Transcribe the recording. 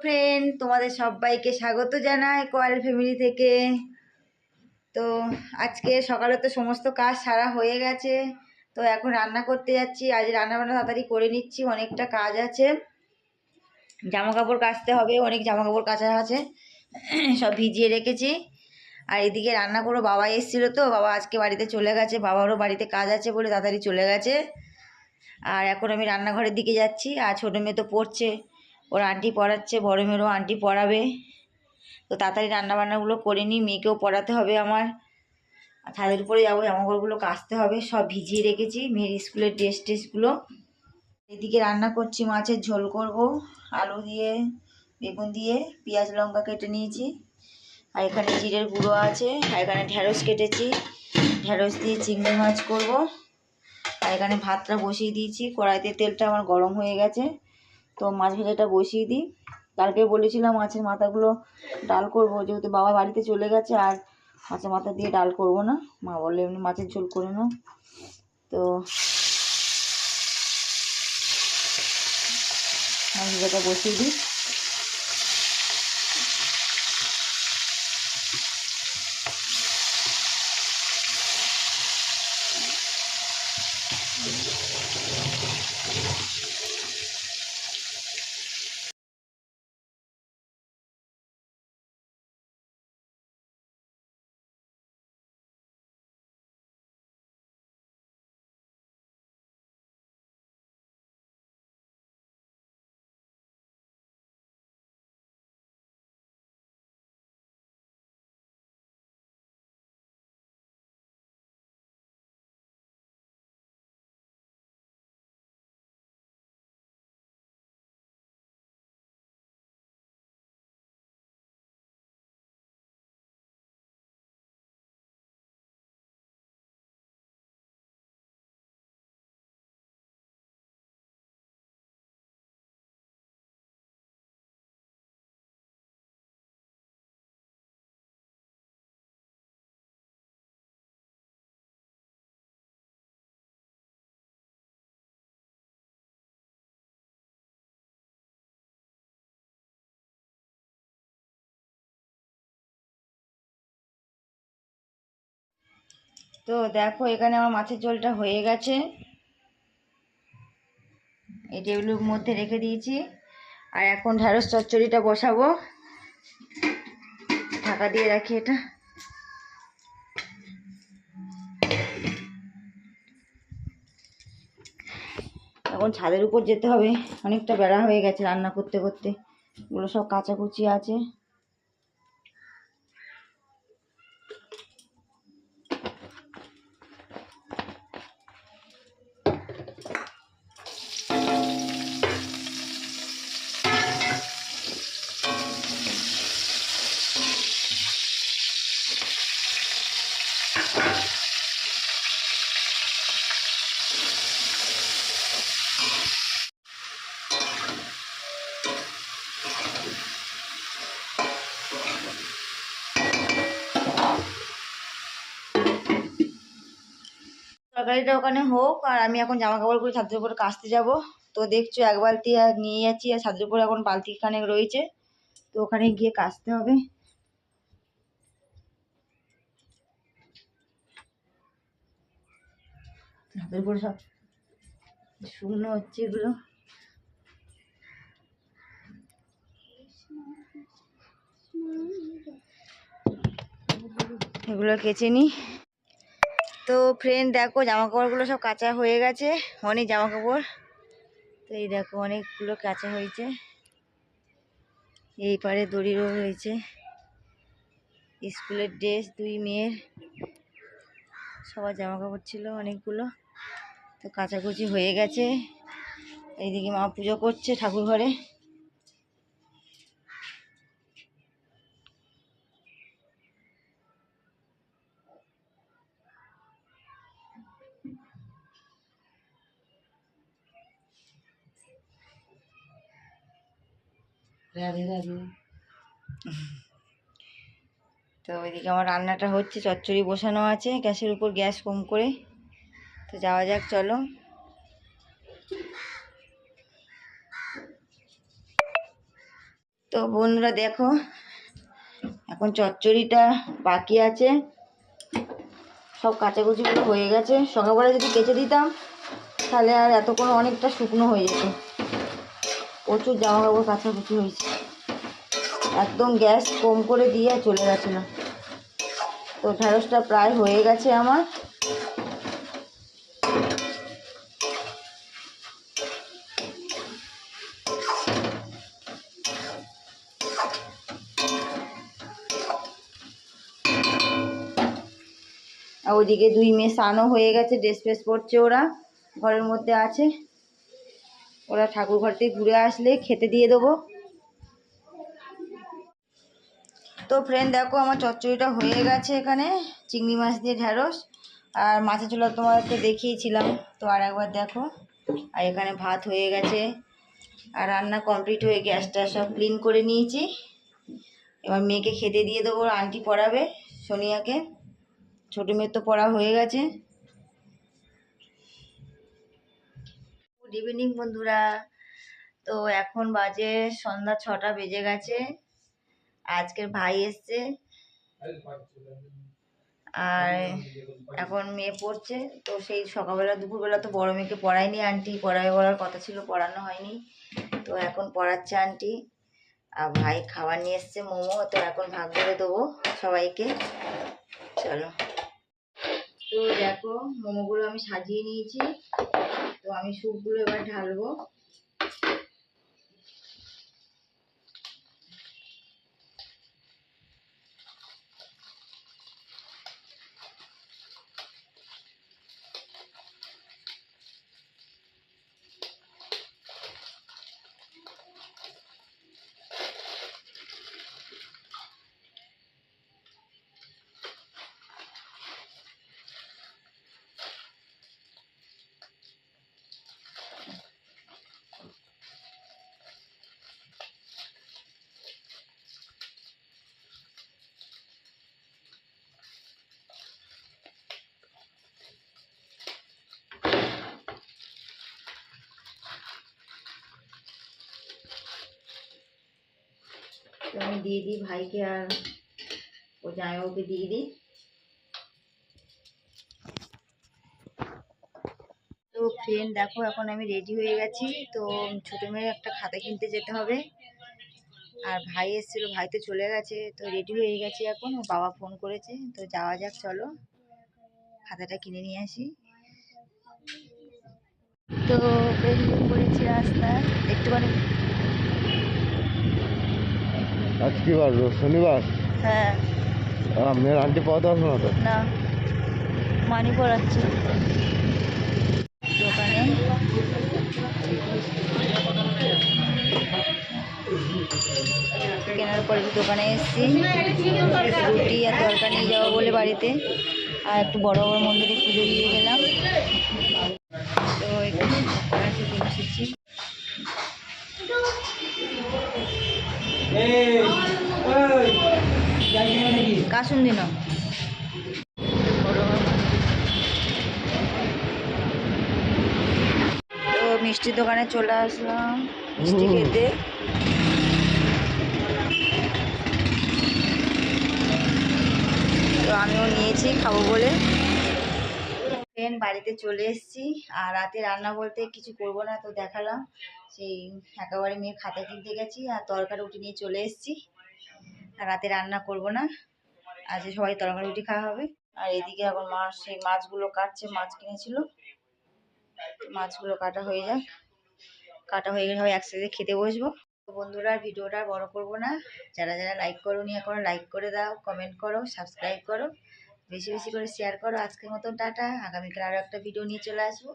Friend তোমাদের সবাইকে স্বাগত জানাই কোয়াল ফ্যামিলি থেকে। তো আজকে সকালে তো সমস্ত কাজ সারা হয়ে গেছে। তো এখন রান্না করতে যাচ্ছি। আজ রান্না বান্না তাড়াতাড়ি করে নিচ্ছি, অনেকটা কাজ আছে। জামা কাপড় কাচতে হবে, অনেক জামা কাপড় কাচা আছে, সব ভিজিয়ে রেখেছি। আর এদিকে রান্না করো, বাবা এসেছিল তো, বাবা আজকে বাড়িতে চলে গেছে, বাবারও বাড়িতে কাজ আছে বলে তাড়াতাড়ি চলে গেছে। আর এখন আমি রান্নাঘরের দিকে যাচ্ছি, আর ছোটো মেয়ে তো পড়ছে। ওর আন্টি পড়াচ্ছে, বড় মেয়েরও আন্টি পড়াবে। তো তাড়াতাড়ি রান্নাবান্নাগুলো করে নিই, মেয়েকেও পড়াতে হবে আমার। ছাদের উপরে যাব জামাকাপড়গুলো কাচতে হবে, সব ভিজিয়ে রেখেছি, মেয়ের স্কুলের ড্রেস ট্রেসগুলো এদিকে রান্না করছি, মাছের ঝোল করব, আলু দিয়ে, বেগুন দিয়ে, পেঁয়াজ লঙ্কা কেটে নিয়েছি। আর এখানে জিরের গুঁড়ো আছে, আর এখানে ঢ্যাঁড়স কেটেছি। ঢ্যাঁড়স দিয়ে চিংড়ি মাছ করব। আর এখানে ভাতটা বসিয়ে দিয়েছি, কড়াইতে তেলটা আমার গরম হয়ে গেছে। তো মাছ ভাজাটা বসিয়ে দিই। কালকে বলেছিলাম মাছের মাথাগুলো ডাল করব, যেহেতু বাবা বাড়িতে চলে গেছে আর মাছের মাথা দিয়ে ডাল করব না। মা বললে, এমনি মাছের ঝোল করে নাও। তো মাছ ভাজাটা বসিয়ে দিই। তো দেখো, এখানে আমার মাছের ঝোলটা হয়ে গেছে। এই টেবিলের মধ্যে রেখে দিয়েছি। আর এখন ঢ্যাঁড়স চচ্চড়িটা বসাবো। ঢাকা দিয়ে রাখি এটা। এখন ছাদের উপর যেতে হবে। অনেকটা বেড়া হয়ে গেছে রান্না করতে করতে। এগুলো সব কাচাকুচি আছে। তরকারিটা ওখানে হোক, আর আমি এখন জামা কাপড়গুলো ছাদের উপর কাচতে যাব। তো দেখছ, এক বালতি আর নিয়ে যাচ্ছি, আর ছাদের উপর এখন বালতি খানেক রয়েছে। তো ওখানে গিয়ে কাচতে হবে। ছাদের উপরে সব শুকনো হচ্ছে এগুলো। এগুলো কেচে নিই তো ফ্রেন্ড দেখো জামা কাপড়গুলো সব কাঁচা হয়ে গেছে, অনেক জামা কাপড় তো এই দেখো, অনেকগুলো কাঁচা হয়েছে। এই পারে দড়িরও হয়েছে। স্কুলের ড্রেস দুই মেয়ের। সবার জামা কাপড় ছিল অনেকগুলো। তো কাচাকুচি হয়ে গেছে। এইদিকে মা পুজো করছে ঠাকুর ঘরে রাধে রাধে। তো ওইদিকে আমার রান্নাটা হচ্ছে, চচ্চড়ি বসানো আছে, গ্যাসের উপর গ্যাস কম করে। তো যাওয়া যাক, চলো। তো বন্ধুরা দেখো, এখন চচ্চড়িটা বাকি আছে। সব কাচাকুচিগুলো হয়ে গেছে। সকালবেলা যদি কেচে দিতাম, তাহলে আর এত এতক্ষণ অনেকটা শুকনো হয়ে যেত। প্রচুর জামা কাপড় কাচাকুচি হয়েছে। একদম গ্যাস কম করে দিয়ে চলে গেছে না। তো ঢ্যাঁড়সটা প্রায় হয়ে গেছে আমার। ওইদিকে দুই মেয়ে স্নানও হয়ে গেছে, ড্রেস ফ্রেস পরছে ওরা, ঘরের মধ্যে আছে। ওরা ঠাকুর ঘর থেকে ঘুরে আসলে খেতে দিয়ে দেবো। তো ফ্রেন্ড দেখো আমার চচ্চড়িটা হয়ে গেছে এখানে, চিংড়ি মাছ দিয়ে ঢ্যাঁড়স। আর মাছের ঝোলা তোমাদেরকে দেখিয়েছিলাম, তো আর একবার দেখো। আর এখানে ভাত হয়ে গেছে, আর রান্না কমপ্লিট হয়ে গ্যাসটা সব ক্লিন করে নিয়েছি। এবার মেয়েকে খেতে দিয়ে দেবো আন্টি পড়াবে, সোনিয়াকে। ছোটো মেয়ের তো পড়া হয়ে গেছে। গুড ইভিনিং বন্ধুরা। তো এখন বাজে সন্ধ্যা ছটা, বেজে গেছে। আজকের ভাই এসছে। আর এখন মেয়ে পড়ছে। তো সেই সকালবেলা, দুপুরবেলা তো বড় মেয়েকে পড়ায়নি আন্টি। পড়াবে বলার কথা ছিল, পড়ানো হয়নি। তো এখন পড়াচ্ছে আন্টি। আর ভাই খাবার নিয়ে এসছে, মোমো। তো এখন ভাগ করে দেবো সবাইকে। চলো। তো দেখো, মোমোগুলো আমি সাজিয়ে নিয়েছি। তো আমি স্যুপগুলো এবার ঢালবো। দিয়ে দিই ভাইকে আর ও জামাইবাবুকে দিয়ে দিই। তো ফ্রেন্ড দেখো এখন আমি রেডি হয়ে গেছি। তো ছোটো মেয়ের একটা খাতা কিনতে যেতে হবে। আর ভাই এসেছিল, ভাই তো চলে গেছে। তো রেডি হয়ে গেছি এখন। ও বাবা ফোন করেছে। তো যাওয়া যাক, চলো। খাতাটা কিনে নিয়ে আসি। তো বেরিয়ে পড়েছি রাস্তায়। একটুখানি আজ কি বার? শনিবার? হ্যাঁ। মেয়ের আন্টি পাওয়া তো? না। মানি পড়াচ্ছে। দোকানে। কেনার পরে দোকানে এসেছি। রুটি আর তরকা নিয়ে যাব বলে বাড়িতে। আর একটু বড় বড় মন্দিরে পুজো দিয়ে গেলাম। দিন। তো মিষ্টির দোকানে চলে আসলাম মিষ্টি খেতে। তো আমিও নিয়েছি খাব বলে। ফ্রেন্ড বাড়িতে চলে এসেছি আর রাতে রান্না বলতে কিছু করব না তো দেখালাম। সেই একেবারে মেয়ে খাতা কিনতে গেছি আর তরকারি রুটি নিয়ে চলে এসেছি। আর রাতে রান্না করব না। আজ সবাই তরকারি রুটি খাওয়া হবে। আর এদিকে এখন মাছ সেই মাছগুলো কাটছে, মাছ কিনেছিল। মাছগুলো কাটা হয়ে যাক। কাটা হয়ে গেলে সবাই একসাথে খেতে বসবো। তো বন্ধুরা, ভিডিওটা বড় করব না। যারা যারা লাইক করো নি এখন লাইক করে দাও কমেন্ট করো সাবস্ক্রাইব করো। বেশি বেশি করে শেয়ার করো। আজকের মতন টাটা। আগামীকাল আরও একটা ভিডিও নিয়ে চলে আসব।